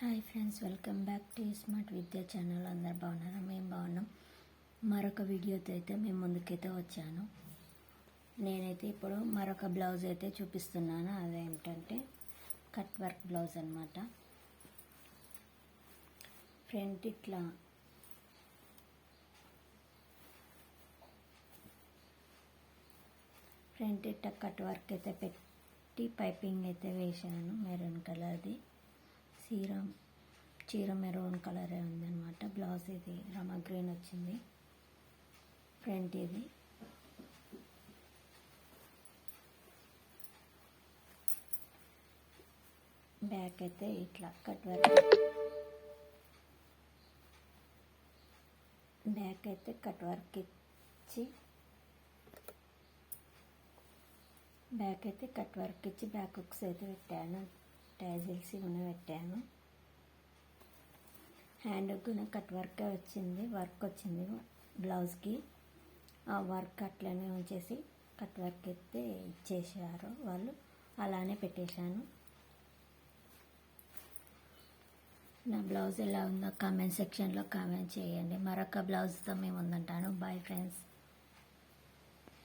Hi friends welcome back to smart Vidya channel అందరు బాగున్నారా? మేము బాగున్నాం. మరొక వీడియోతో అయితే మేము ముందుకైతే వచ్చాను. నేనైతే ఇప్పుడు మరొక బ్లౌజ్ అయితే చూపిస్తున్నాను. అదేమిటంటే కట్ వర్క్ బ్లౌజ్ అనమాట ఫ్రంట్ ఇట్లా ఫ్రంట్ ఇట్లా కట్ వర్క్ అయితే పెట్టి పైపింగ్ అయితే వేసాను మెరూన్ కలర్ది. చీర చీర మెరూన్ కలరే ఉందన్నమాట. బ్లౌజ్ ఇది రమ గ్రీన్ వచ్చింది. ఫ్రంట్ ఇది. బ్యాక్ అయితే ఇట్లా కట్ వర్క్. బ్యాక్ అయితే కట్ వర్క్ ఇచ్చి బ్యాక్ అయితే కట్ వర్క్ ఇచ్చి బ్యాక్ హుక్స్ అయితే పెట్టాను. ట్యాజిల్స్ ఇవన్నీ పెట్టాను. హ్యాండ్ కూడా కట్ వర్క్ వచ్చింది. వర్క్ వచ్చింది బ్లౌజ్కి. ఆ వర్క్ అట్లనే ఉంచేసి కట్ వర్క్ అయితే ఇచ్చేసారు వాళ్ళు. అలానే పెట్టేశాను. నా బ్లౌజ్ ఎలా ఉందో కామెంట్ సెక్షన్లో కామెంట్ చేయండి. మరొక బ్లౌజ్తో మేము ఉందంటాను. Bye friends.